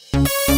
ওই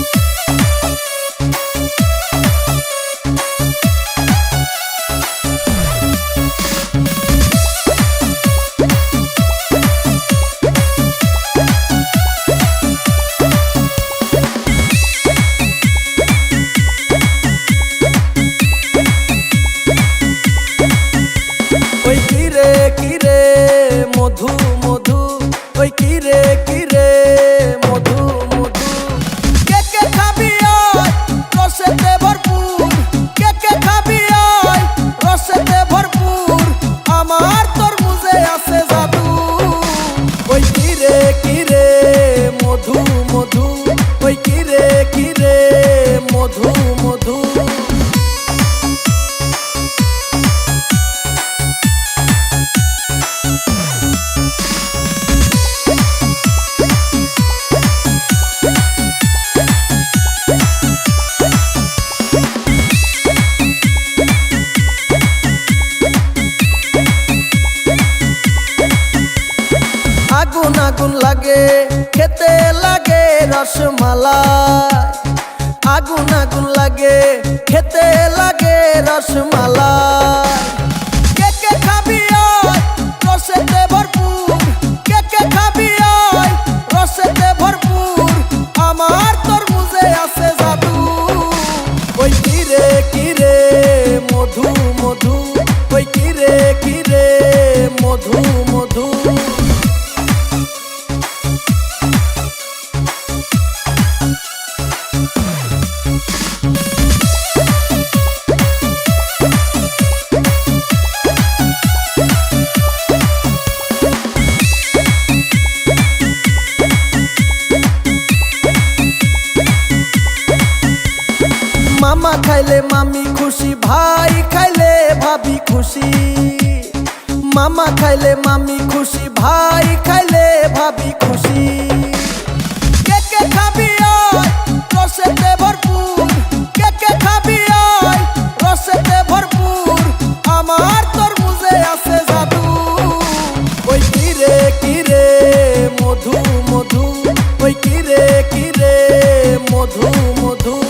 মধু। আগুন আগুন লাগে খেতে লাগে রসমালাই। আগুন আগুন লাগে, খেতে লাগে রসমালাই। কে কে খাবি আয়, রসেতে ভরপুর। কে কে খাবি আয়, রসেতে ভরপুর। আমার তরমুজে আছে জাদু। ওই কিরে কিরে মধু মধু? ওই কিরে কিরে মধু মধু? মামা খাইলে মামি খুশি, ভাই খাইলে ভাবি খুশি। মামা খাইলে মামি খুশি, ভাই খাইলে ভাবি খুশি। কে কে খাবি কে কে খাবি আছে মধু মধু।